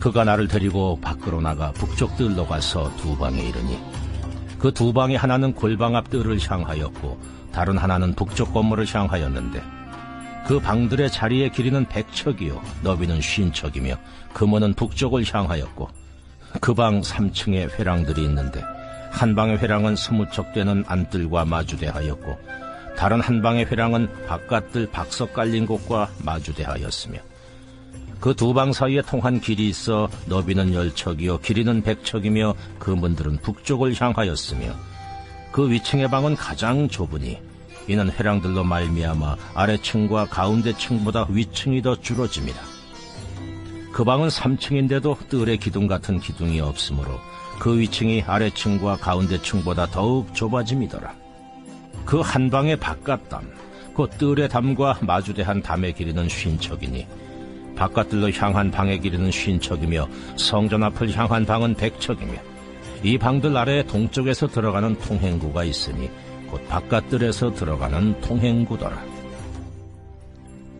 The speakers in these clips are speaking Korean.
그가 나를 데리고 밖으로 나가 북쪽 뜰로 가서 두 방에 이르니 그 두 방의 하나는 골방 앞 뜰을 향하였고 다른 하나는 북쪽 건물을 향하였는데 그 방들의 자리의 길이는 백척이요 너비는 쉰척이며 금원은 북쪽을 향하였고 그 방 3층에 회랑들이 있는데 한 방의 회랑은 스무 척 되는 안뜰과 마주대하였고 다른 한 방의 회랑은 바깥뜰 박석 깔린 곳과 마주대하였으며 그 두 방 사이에 통한 길이 있어 너비는 열척이요 길이는 백척이며 그 문들은 북쪽을 향하였으며 그 위층의 방은 가장 좁으니 이는 회랑들로 말미암아 아래층과 가운데 층보다 위층이 더 줄어집니다. 그 방은 3층인데도 뜰의 기둥 같은 기둥이 없으므로 그 위층이 아래층과 가운데 층보다 더욱 좁아짐이더라. 그 한 방의 바깥담, 그 뜰의 담과 마주대한 담의 길이는 쉰척이니 바깥들로 향한 방의 길이는 쉰척이며 성전 앞을 향한 방은 백척이며 이 방들 아래에 동쪽에서 들어가는 통행구가 있으니 곧 바깥들에서 들어가는 통행구더라.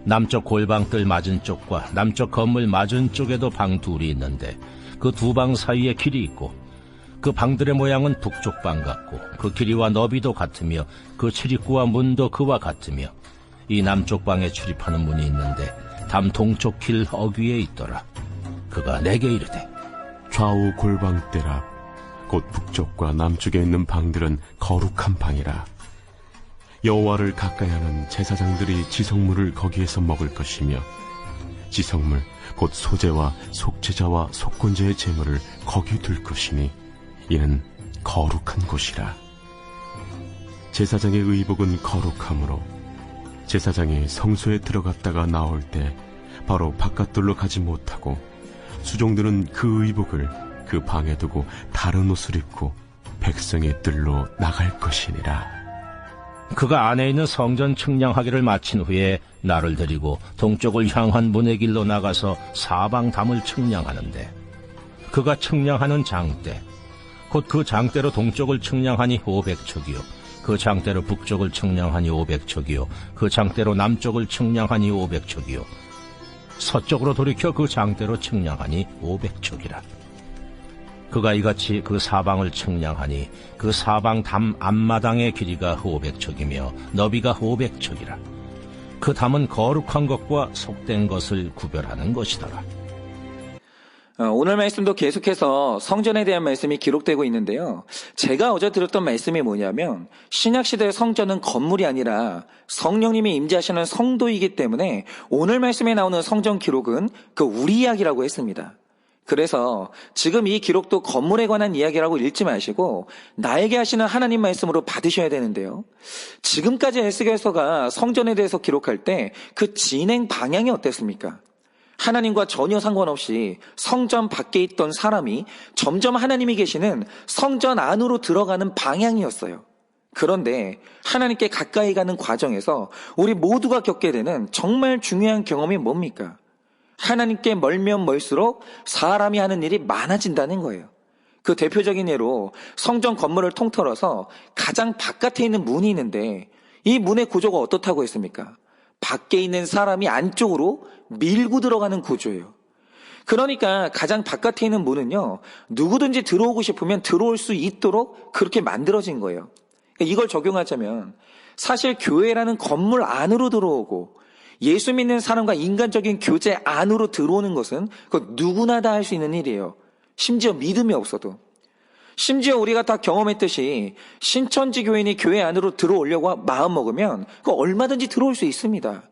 남쪽 골방뜰 맞은 쪽과 남쪽 건물 맞은 쪽에도 방 둘이 있는데 그 두 방 사이에 길이 있고 그 방들의 모양은 북쪽 방 같고 그 길이와 너비도 같으며 그 출입구와 문도 그와 같으며 이 남쪽 방에 출입하는 문이 있는데 담 동쪽 길 어귀에 있더라. 그가 내게 이르되 좌우 골방대라 곧 북쪽과 남쪽에 있는 방들은 거룩한 방이라 여호와를 가까이하는 제사장들이 지성물을 거기에서 먹을 것이며 지성물 곧 소제와 속죄자와 속건제의 제물을 거기 둘 것이니 이는 거룩한 곳이라 제사장의 의복은 거룩하므로 제사장이 성소에 들어갔다가 나올 때 바로 바깥돌로 가지 못하고 수종들은 그 의복을 그 방에 두고 다른 옷을 입고 백성의 뜰로 나갈 것이니라. 그가 안에 있는 성전 측량하기를 마친 후에 나를 데리고 동쪽을 향한 문의 길로 나가서 사방 담을 측량하는데 그가 측량하는 장대 곧 그 장대로 동쪽을 측량하니 500척이요 그 장대로 북쪽을 측량하니 500척이요 그 장대로 남쪽을 측량하니 500척이요 서쪽으로 돌이켜 그 장대로 측량하니 500척이라 그가 이같이 그 사방을 측량하니 그 사방 담 앞마당의 길이가 500척이며 너비가 500척이라. 그 담은 거룩한 것과 속된 것을 구별하는 것이더라. 어, 오늘 말씀도 계속해서 성전에 대한 말씀이 기록되고 있는데요. 제가 어제 들었던 말씀이 뭐냐면 신약시대의 성전은 건물이 아니라 성령님이 임재하시는 성도이기 때문에 오늘 말씀에 나오는 성전 기록은 그 우리 이야기라고 했습니다. 그래서 지금 이 기록도 건물에 관한 이야기라고 읽지 마시고 나에게 하시는 하나님 말씀으로 받으셔야 되는데요. 지금까지 에스겔서가 성전에 대해서 기록할 때 그 진행 방향이 어땠습니까? 하나님과 전혀 상관없이 성전 밖에 있던 사람이 점점 하나님이 계시는 성전 안으로 들어가는 방향이었어요. 그런데 하나님께 가까이 가는 과정에서 우리 모두가 겪게 되는 정말 중요한 경험이 뭡니까? 하나님께 멀면 멀수록 사람이 하는 일이 많아진다는 거예요. 그 대표적인 예로 성전 건물을 통틀어서 가장 바깥에 있는 문이 있는데 이 문의 구조가 어떻다고 했습니까? 밖에 있는 사람이 안쪽으로 밀고 들어가는 구조예요. 그러니까 가장 바깥에 있는 문은요, 누구든지 들어오고 싶으면 들어올 수 있도록 그렇게 만들어진 거예요. 이걸 적용하자면 사실 교회라는 건물 안으로 들어오고 예수 믿는 사람과 인간적인 교제 안으로 들어오는 것은 그 누구나 다 할 수 있는 일이에요. 심지어 믿음이 없어도. 심지어 우리가 다 경험했듯이 신천지 교인이 교회 안으로 들어오려고 마음 먹으면 그 얼마든지 들어올 수 있습니다.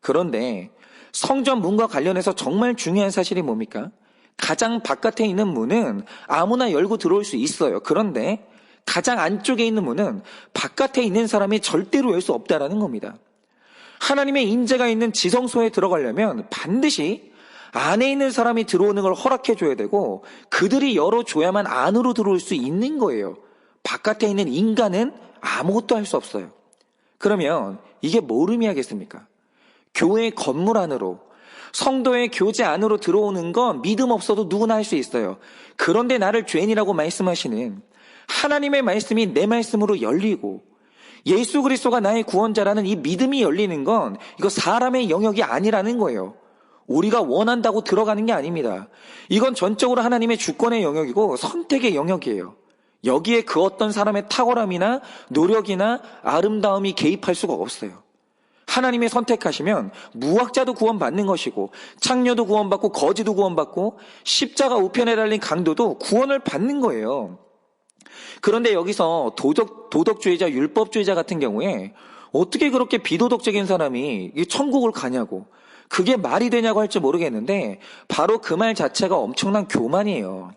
그런데 성전 문과 관련해서 정말 중요한 사실이 뭡니까? 가장 바깥에 있는 문은 아무나 열고 들어올 수 있어요. 그런데 가장 안쪽에 있는 문은 바깥에 있는 사람이 절대로 열 수 없다라는 겁니다. 하나님의 임재가 있는 지성소에 들어가려면 반드시 안에 있는 사람이 들어오는 걸 허락해 줘야 되고 그들이 열어줘야만 안으로 들어올 수 있는 거예요. 바깥에 있는 인간은 아무것도 할 수 없어요. 그러면 이게 뭘 의미하겠습니까? 교회 건물 안으로 성도의 교제 안으로 들어오는 건 믿음 없어도 누구나 할 수 있어요. 그런데 나를 죄인이라고 말씀하시는 하나님의 말씀이 내 말씀으로 열리고 예수 그리스도가 나의 구원자라는 이 믿음이 열리는 건 이거 사람의 영역이 아니라는 거예요. 우리가 원한다고 들어가는 게 아닙니다. 이건 전적으로 하나님의 주권의 영역이고 선택의 영역이에요. 여기에 그 어떤 사람의 탁월함이나 노력이나 아름다움이 개입할 수가 없어요. 하나님의 선택하시면 무학자도 구원받는 것이고 창녀도 구원받고 거지도 구원받고 십자가 우편에 달린 강도도 구원을 받는 거예요. 그런데 여기서 도덕, 도덕주의자, 율법주의자 같은 경우에 어떻게 그렇게 비도덕적인 사람이 이 천국을 가냐고 그게 말이 되냐고 할지 모르겠는데 바로 그 말 자체가 엄청난 교만이에요.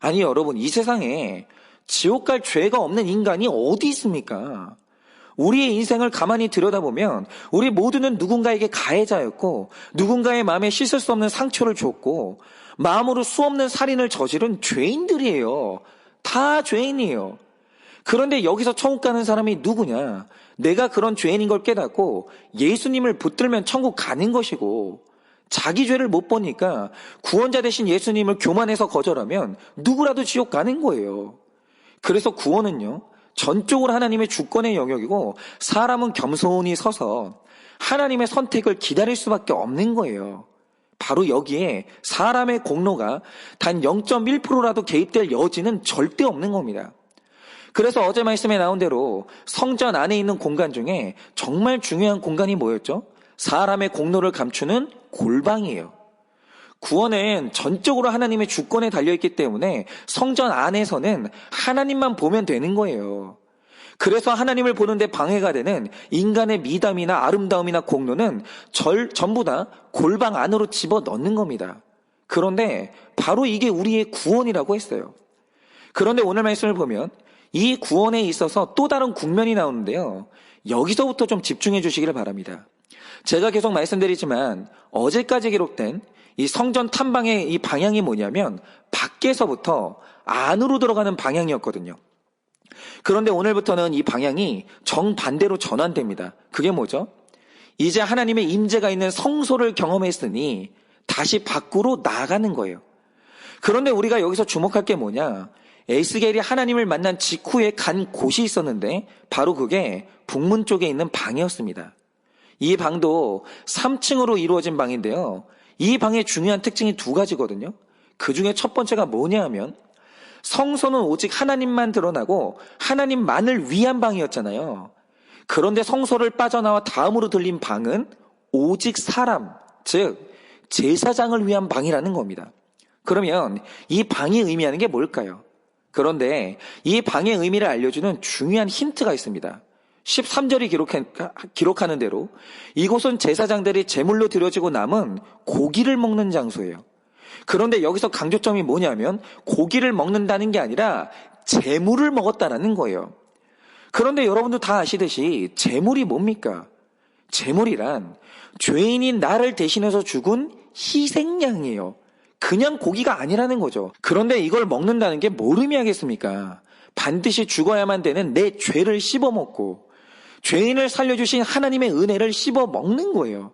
아니 여러분 이 세상에 지옥 갈 죄가 없는 인간이 어디 있습니까? 우리의 인생을 가만히 들여다보면 우리 모두는 누군가에게 가해자였고 누군가의 마음에 씻을 수 없는 상처를 줬고 마음으로 수 없는 살인을 저지른 죄인들이에요. 다 죄인이에요. 그런데 여기서 천국 가는 사람이 누구냐? 내가 그런 죄인인 걸 깨닫고 예수님을 붙들면 천국 가는 것이고 자기 죄를 못 보니까 구원자 대신 예수님을 교만해서 거절하면 누구라도 지옥 가는 거예요. 그래서 구원은요, 전적으로 하나님의 주권의 영역이고 사람은 겸손히 서서 하나님의 선택을 기다릴 수밖에 없는 거예요. 바로 여기에 사람의 공로가 단 0.1%라도 개입될 여지는 절대 없는 겁니다. 그래서 어제 말씀에 나온 대로 성전 안에 있는 공간 중에 정말 중요한 공간이 뭐였죠? 사람의 공로를 감추는 골방이에요. 구원은 전적으로 하나님의 주권에 달려있기 때문에 성전 안에서는 하나님만 보면 되는 거예요. 그래서 하나님을 보는데 방해가 되는 인간의 미담이나 아름다움이나 공로는 절, 전부 다 골방 안으로 집어 넣는 겁니다. 그런데 바로 이게 우리의 구원이라고 했어요. 그런데 오늘 말씀을 보면 이 구원에 있어서 또 다른 국면이 나오는데요. 여기서부터 좀 집중해 주시기를 바랍니다. 제가 계속 말씀드리지만 어제까지 기록된 이 성전 탐방의 이 방향이 뭐냐면 밖에서부터 안으로 들어가는 방향이었거든요. 그런데 오늘부터는 이 방향이 정반대로 전환됩니다. 그게 뭐죠? 이제 하나님의 임재가 있는 성소를 경험했으니 다시 밖으로 나가는 거예요. 그런데 우리가 여기서 주목할 게 뭐냐? 에스겔이 하나님을 만난 직후에 간 곳이 있었는데 바로 그게 북문 쪽에 있는 방이었습니다. 이 방도 3층으로 이루어진 방인데요. 이 방의 중요한 특징이 두 가지거든요. 그 중에 첫 번째가 뭐냐 하면 성소는 오직 하나님만 드러나고 하나님만을 위한 방이었잖아요. 그런데 성소를 빠져나와 다음으로 들린 방은 오직 사람, 즉 제사장을 위한 방이라는 겁니다. 그러면 이 방이 의미하는 게 뭘까요? 그런데 이 방의 의미를 알려주는 중요한 힌트가 있습니다. 13절이 기록하, 는 대로 이곳은 제사장들이 제물로 드려지고 남은 고기를 먹는 장소예요. 그런데 여기서 강조점이 뭐냐면 고기를 먹는다는 게 아니라 재물을 먹었다라는 거예요. 그런데 여러분도 다 아시듯이 재물이 뭡니까? 재물이란 죄인인 나를 대신해서 죽은 희생양이에요. 그냥 고기가 아니라는 거죠. 그런데 이걸 먹는다는 게 뭘 의미하겠습니까? 반드시 죽어야만 되는 내 죄를 씹어먹고 죄인을 살려주신 하나님의 은혜를 씹어 먹는 거예요.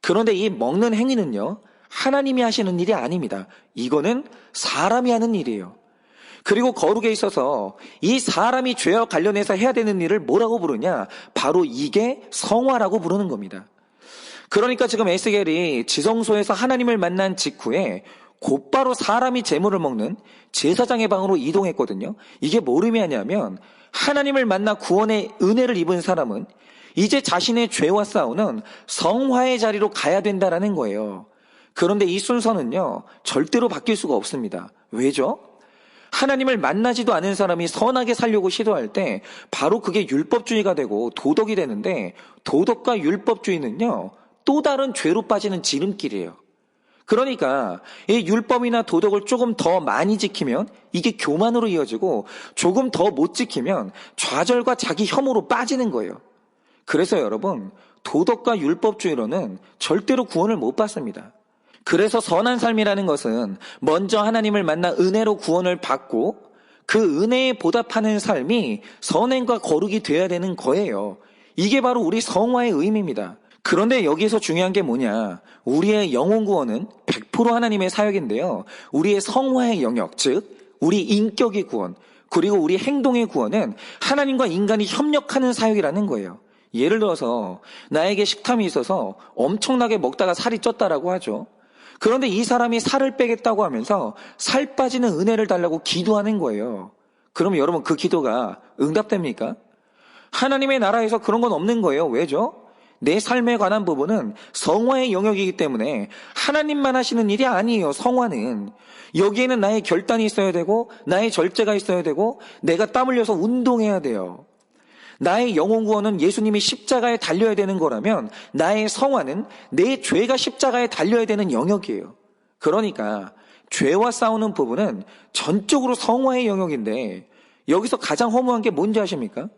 그런데 이 먹는 행위는요, 하나님이 하시는 일이 아닙니다. 이거는 사람이 하는 일이에요. 그리고 거룩에 있어서 이 사람이 죄와 관련해서 해야 되는 일을 뭐라고 부르냐? 바로 이게 성화라고 부르는 겁니다. 그러니까 지금 에스겔이 지성소에서 하나님을 만난 직후에 곧바로 사람이 재물을 먹는 제사장의 방으로 이동했거든요. 이게 뭘 의미하냐면 하나님을 만나 구원의 은혜를 입은 사람은 이제 자신의 죄와 싸우는 성화의 자리로 가야 된다라는 거예요. 그런데 이 순서는요, 절대로 바뀔 수가 없습니다. 왜죠? 하나님을 만나지도 않은 사람이 선하게 살려고 시도할 때 바로 그게 율법주의가 되고 도덕이 되는데 도덕과 율법주의는요, 또 다른 죄로 빠지는 지름길이에요. 그러니까 이 율법이나 도덕을 조금 더 많이 지키면 이게 교만으로 이어지고 조금 더 못 지키면 좌절과 자기 혐오로 빠지는 거예요. 그래서 여러분, 도덕과 율법주의로는 절대로 구원을 못 받습니다. 그래서 선한 삶이라는 것은 먼저 하나님을 만나 은혜로 구원을 받고 그 은혜에 보답하는 삶이 선행과 거룩이 되어야 되는 거예요. 이게 바로 우리 성화의 의미입니다. 그런데 여기서 중요한 게 뭐냐. 우리의 영혼 구원은 100% 하나님의 사역인데요. 우리의 성화의 영역, 즉, 우리 인격의 구원, 그리고 우리 행동의 구원은 하나님과 인간이 협력하는 사역이라는 거예요. 예를 들어서 나에게 식탐이 있어서 엄청나게 먹다가 살이 쪘다라고 하죠. 그런데 이 사람이 살을 빼겠다고 하면서 살 빠지는 은혜를 달라고 기도하는 거예요. 그러면 여러분 그 기도가 응답됩니까? 하나님의 나라에서 그런 건 없는 거예요. 왜죠? 내 삶에 관한 부분은 성화의 영역이기 때문에 하나님만 하시는 일이 아니에요. 성화는 여기에는 나의 결단이 있어야 되고 나의 절제가 있어야 되고 내가 땀 흘려서 운동해야 돼요. 나의 영혼 구원은 예수님이 십자가에 달려야 되는 거라면 나의 성화는 내 죄가 십자가에 달려야 되는 영역이에요. 그러니까 죄와 싸우는 부분은 전적으로 성화의 영역인데 여기서 가장 허무한 게 뭔지 아십니까?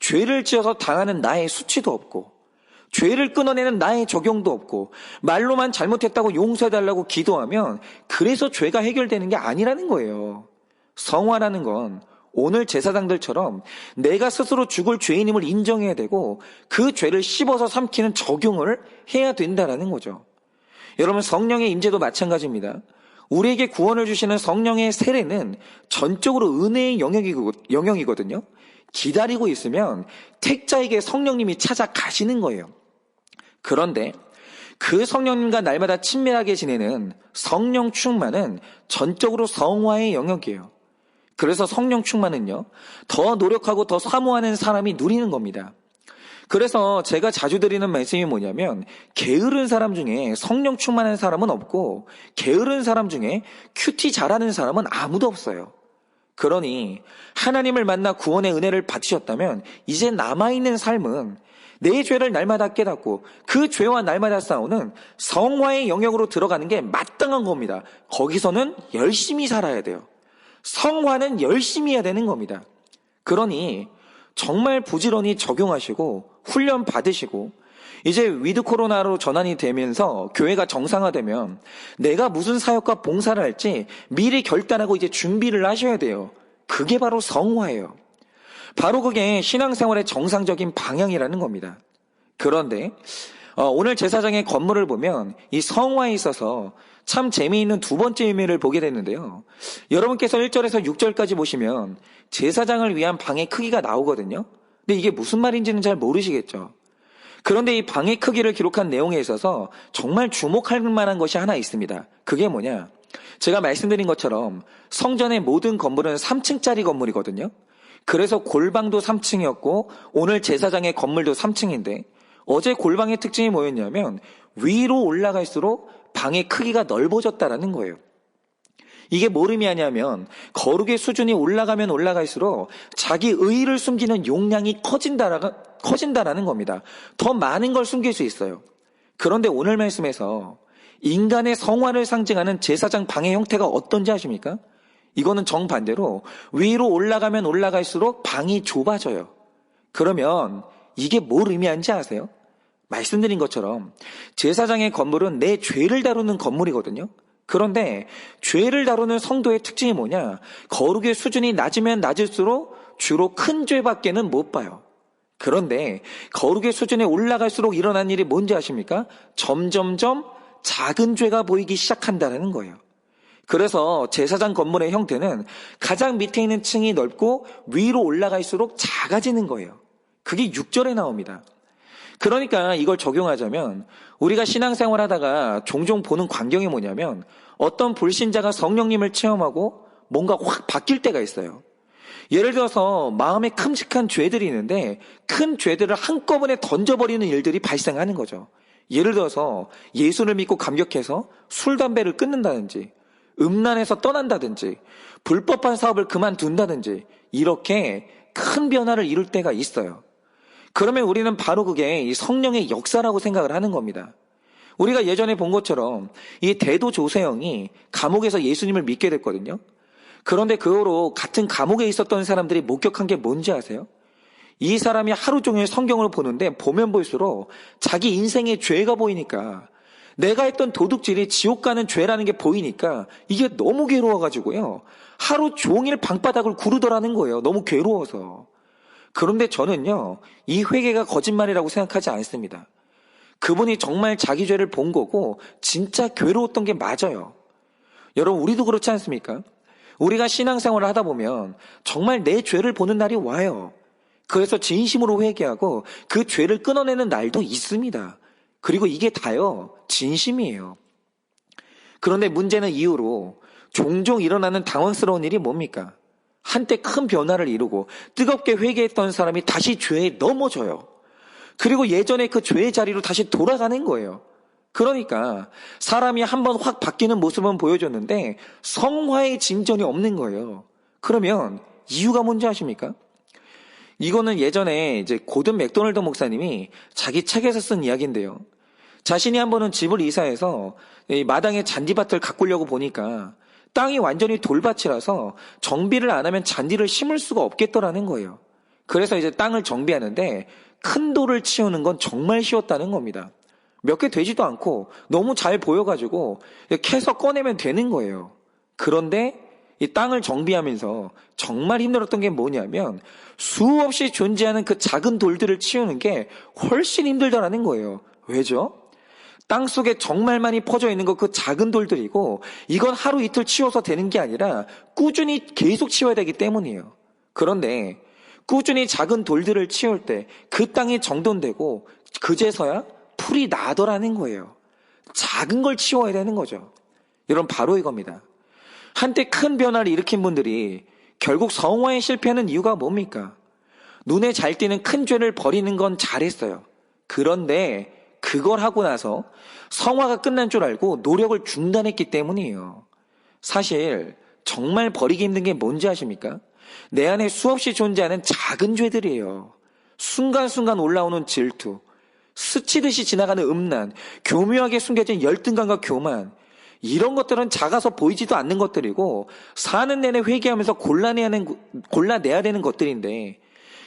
죄를 지어서 당하는 나의 수치도 없고 죄를 끊어내는 나의 적용도 없고 말로만 잘못했다고 용서해달라고 기도하면 그래서 죄가 해결되는 게 아니라는 거예요. 성화라는 건 오늘 제사장들처럼 내가 스스로 죽을 죄인임을 인정해야 되고 그 죄를 씹어서 삼키는 적용을 해야 된다라는 거죠. 여러분 성령의 임재도 마찬가지입니다. 우리에게 구원을 주시는 성령의 세례는 전적으로 은혜의 영역이거든요. 기다리고 있으면 택자에게 성령님이 찾아가시는 거예요. 그런데 그 성령님과 날마다 친밀하게 지내는 성령 충만은 전적으로 성화의 영역이에요. 그래서 성령 충만은요, 더 노력하고 더 사모하는 사람이 누리는 겁니다. 그래서 제가 자주 드리는 말씀이 뭐냐면, 게으른 사람 중에 성령 충만한 사람은 없고, 게으른 사람 중에 큐티 잘하는 사람은 아무도 없어요. 그러니, 하나님을 만나 구원의 은혜를 받으셨다면, 이제 남아있는 삶은 내 죄를 날마다 깨닫고 그 죄와 날마다 싸우는 성화의 영역으로 들어가는 게 마땅한 겁니다. 거기서는 열심히 살아야 돼요. 성화는 열심히 해야 되는 겁니다. 그러니 정말 부지런히 적용하시고 훈련 받으시고 이제 위드 코로나로 전환이 되면서 교회가 정상화되면 내가 무슨 사역과 봉사를 할지 미리 결단하고 이제 준비를 하셔야 돼요. 그게 바로 성화예요. 바로 그게 신앙생활의 정상적인 방향이라는 겁니다. 그런데 어, 오늘 제사장의 건물을 보면 이 성화에 있어서 참 재미있는 두 번째 의미를 보게 됐는데요. 여러분께서 1절에서 6절까지 보시면 제사장을 위한 방의 크기가 나오거든요. 근데 이게 무슨 말인지는 잘 모르시겠죠. 그런데 이 방의 크기를 기록한 내용에 있어서 정말 주목할 만한 것이 하나 있습니다. 그게 뭐냐? 제가 말씀드린 것처럼 성전의 모든 건물은 3층짜리 건물이거든요. 그래서 골방도 3층이었고 오늘 제사장의 건물도 3층인데 어제 골방의 특징이 뭐였냐면 위로 올라갈수록 방의 크기가 넓어졌다라는 거예요. 이게 뭘 의미하냐면 거룩의 수준이 올라가면 올라갈수록 자기 의의를 숨기는 용량이 커진다라, 커진다라는 겁니다. 더 많은 걸 숨길 수 있어요. 그런데 오늘 말씀에서 인간의 성화를 상징하는 제사장 방의 형태가 어떤지 아십니까? 이거는 정반대로 위로 올라가면 올라갈수록 방이 좁아져요. 그러면 이게 뭘 의미하는지 아세요? 말씀드린 것처럼 제사장의 건물은 내 죄를 다루는 건물이거든요. 그런데 죄를 다루는 성도의 특징이 뭐냐? 거룩의 수준이 낮으면 낮을수록 주로 큰 죄밖에는 못 봐요. 그런데 거룩의 수준에 올라갈수록 일어난 일이 뭔지 아십니까? 점점점 작은 죄가 보이기 시작한다는 거예요. 그래서 제사장 건물의 형태는 가장 밑에 있는 층이 넓고 위로 올라갈수록 작아지는 거예요. 그게 6절에 나옵니다. 그러니까 이걸 적용하자면 우리가 신앙생활 하다가 종종 보는 광경이 뭐냐면 어떤 불신자가 성령님을 체험하고 뭔가 확 바뀔 때가 있어요. 예를 들어서 마음에 큼직한 죄들이 있는데 큰 죄들을 한꺼번에 던져버리는 일들이 발생하는 거죠. 예를 들어서 예수를 믿고 감격해서 술, 담배를 끊는다든지 음란에서 떠난다든지 불법한 사업을 그만둔다든지 이렇게 큰 변화를 이룰 때가 있어요. 그러면 우리는 바로 그게 이 성령의 역사라고 생각을 하는 겁니다. 우리가 예전에 본 것처럼 이 대도 조세영이 감옥에서 예수님을 믿게 됐거든요. 그런데 그 후로 같은 감옥에 있었던 사람들이 목격한 게 뭔지 아세요? 이 사람이 하루 종일 성경을 보는데 보면 볼수록 자기 인생의 죄가 보이니까 내가 했던 도둑질이 지옥 가는 죄라는 게 보이니까 이게 너무 괴로워가지고요. 하루 종일 방바닥을 구르더라는 거예요. 너무 괴로워서. 그런데 저는요, 이 회개가 거짓말이라고 생각하지 않습니다. 그분이 정말 자기 죄를 본 거고, 진짜 괴로웠던 게 맞아요. 여러분, 우리도 그렇지 않습니까? 우리가 신앙생활을 하다 보면 정말 내 죄를 보는 날이 와요. 그래서 진심으로 회개하고 그 죄를 끊어내는 날도 있습니다. 그리고 이게 다요, 진심이에요. 그런데 문제는 이후로 종종 일어나는 당황스러운 일이 뭡니까? 한때 큰 변화를 이루고 뜨겁게 회개했던 사람이 다시 죄에 넘어져요. 그리고 예전에 그 죄의 자리로 다시 돌아가는 거예요. 그러니까 사람이 한번 확 바뀌는 모습은 보여줬는데 성화의 진전이 없는 거예요. 그러면 이유가 뭔지 아십니까? 이거는 예전에 이제 고든 맥도널드 목사님이 자기 책에서 쓴 이야기인데요. 자신이 한 번은 집을 이사해서 이 마당에 잔디밭을 가꾸려고 보니까 땅이 완전히 돌밭이라서 정비를 안 하면 잔디를 심을 수가 없겠더라는 거예요. 그래서 이제 땅을 정비하는데 큰 돌을 치우는 건 정말 쉬웠다는 겁니다. 몇 개 되지도 않고 너무 잘 보여가지고 캐서 꺼내면 되는 거예요. 그런데 이 땅을 정비하면서 정말 힘들었던 게 뭐냐면 수없이 존재하는 그 작은 돌들을 치우는 게 훨씬 힘들다라는 거예요. 왜죠? 땅 속에 정말 많이 퍼져 있는 거그 작은 돌들이고 이건 하루 이틀 치워서 되는 게 아니라 꾸준히 계속 치워야 되기 때문이에요. 그런데 꾸준히 작은 돌들을 치울 때 그 땅이 정돈되고 그제서야 풀이 나더라는 거예요. 작은 걸 치워야 되는 거죠. 여러분 바로 이겁니다. 한때 큰 변화를 일으킨 분들이 결국 성화에 실패하는 이유가 뭡니까? 눈에 잘 띄는 큰 죄를 버리는 건 잘했어요. 그런데 그걸 하고 나서 성화가 끝난 줄 알고 노력을 중단했기 때문이에요. 사실 정말 버리기 힘든 게 뭔지 아십니까? 내 안에 수없이 존재하는 작은 죄들이에요. 순간순간 올라오는 질투, 스치듯이 지나가는 음란, 교묘하게 숨겨진 열등감과 교만, 이런 것들은 작아서 보이지도 않는 것들이고 사는 내내 회개하면서 골라내야 하는, 골라내야 되는 것들인데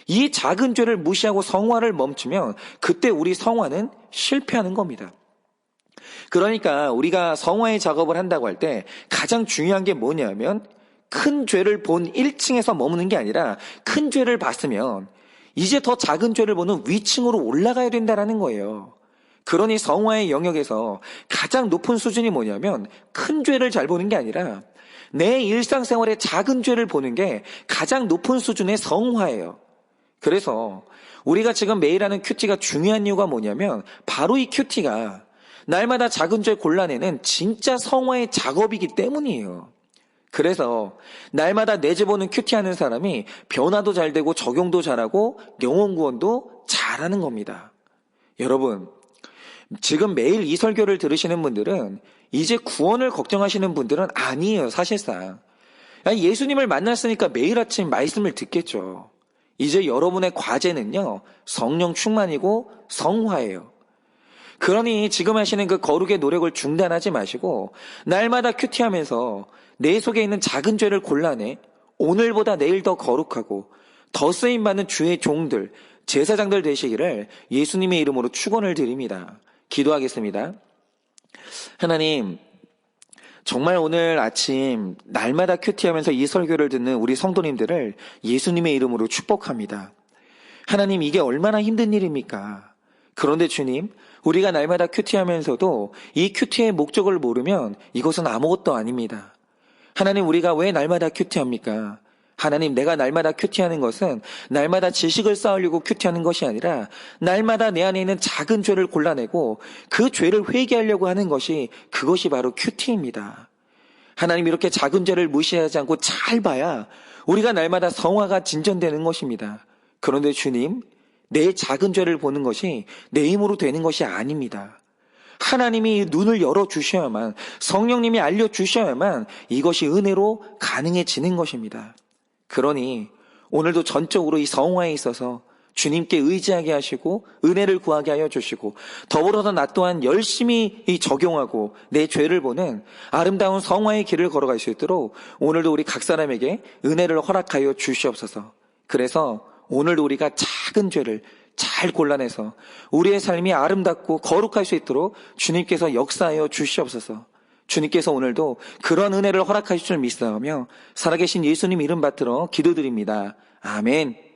이 작은 죄를 무시하고 성화를 멈추면 그때 우리 성화는 실패하는 겁니다. 그러니까 우리가 성화의 작업을 한다고 할 때 가장 중요한 게 뭐냐면 큰 죄를 본 1층에서 머무는 게 아니라 큰 죄를 봤으면 이제 더 작은 죄를 보는 위층으로 올라가야 된다라는 거예요. 그러니 성화의 영역에서 가장 높은 수준이 뭐냐면 큰 죄를 잘 보는 게 아니라 내 일상생활의 작은 죄를 보는 게 가장 높은 수준의 성화예요. 그래서 우리가 지금 매일 하는 큐티가 중요한 이유가 뭐냐면 바로 이 큐티가 날마다 작은 죄 골라내는 진짜 성화의 작업이기 때문이에요. 그래서 날마다 내재보는 큐티 하는 사람이 변화도 잘 되고 적용도 잘하고 영혼 구원도 잘하는 겁니다. 여러분, 지금 매일 이 설교를 들으시는 분들은 이제 구원을 걱정하시는 분들은 아니에요, 사실상. 아니, 예수님을 만났으니까 매일 아침 말씀을 듣겠죠. 이제 여러분의 과제는요, 성령 충만이고 성화예요. 그러니 지금 하시는 그 거룩의 노력을 중단하지 마시고, 날마다 큐티하면서 내 속에 있는 작은 죄를 골라내, 오늘보다 내일 더 거룩하고, 더 쓰임받는 주의 종들, 제사장들 되시기를 예수님의 이름으로 축원을 드립니다. 기도하겠습니다. 하나님, 정말 오늘 아침 날마다 큐티하면서 이 설교를 듣는 우리 성도님들을 예수님의 이름으로 축복합니다. 하나님 이게 얼마나 힘든 일입니까? 그런데 주님, 우리가 날마다 큐티하면서도 이 큐티의 목적을 모르면 이것은 아무것도 아닙니다. 하나님 우리가 왜 날마다 큐티합니까? 하나님 내가 날마다 큐티하는 것은 날마다 지식을 쌓으려고 큐티하는 것이 아니라 날마다 내 안에 있는 작은 죄를 골라내고 그 죄를 회개하려고 하는 것이 그것이 바로 큐티입니다. 하나님 이렇게 작은 죄를 무시하지 않고 잘 봐야 우리가 날마다 성화가 진전되는 것입니다. 그런데 주님, 내 작은 죄를 보는 것이 내 힘으로 되는 것이 아닙니다. 하나님이 눈을 열어주셔야만, 성령님이 알려주셔야만 이것이 은혜로 가능해지는 것입니다. 그러니 오늘도 전적으로 이 성화에 있어서 주님께 의지하게 하시고 은혜를 구하게 하여 주시고 더불어서 나 또한 열심히 이 적용하고 내 죄를 보는 아름다운 성화의 길을 걸어갈 수 있도록 오늘도 우리 각 사람에게 은혜를 허락하여 주시옵소서. 그래서 오늘도 우리가 작은 죄를 잘 골라내서 우리의 삶이 아름답고 거룩할 수 있도록 주님께서 역사하여 주시옵소서. 주님께서 오늘도 그런 은혜를 허락하실 줄 믿사오며 살아계신 예수님 이름 받들어 기도드립니다. 아멘.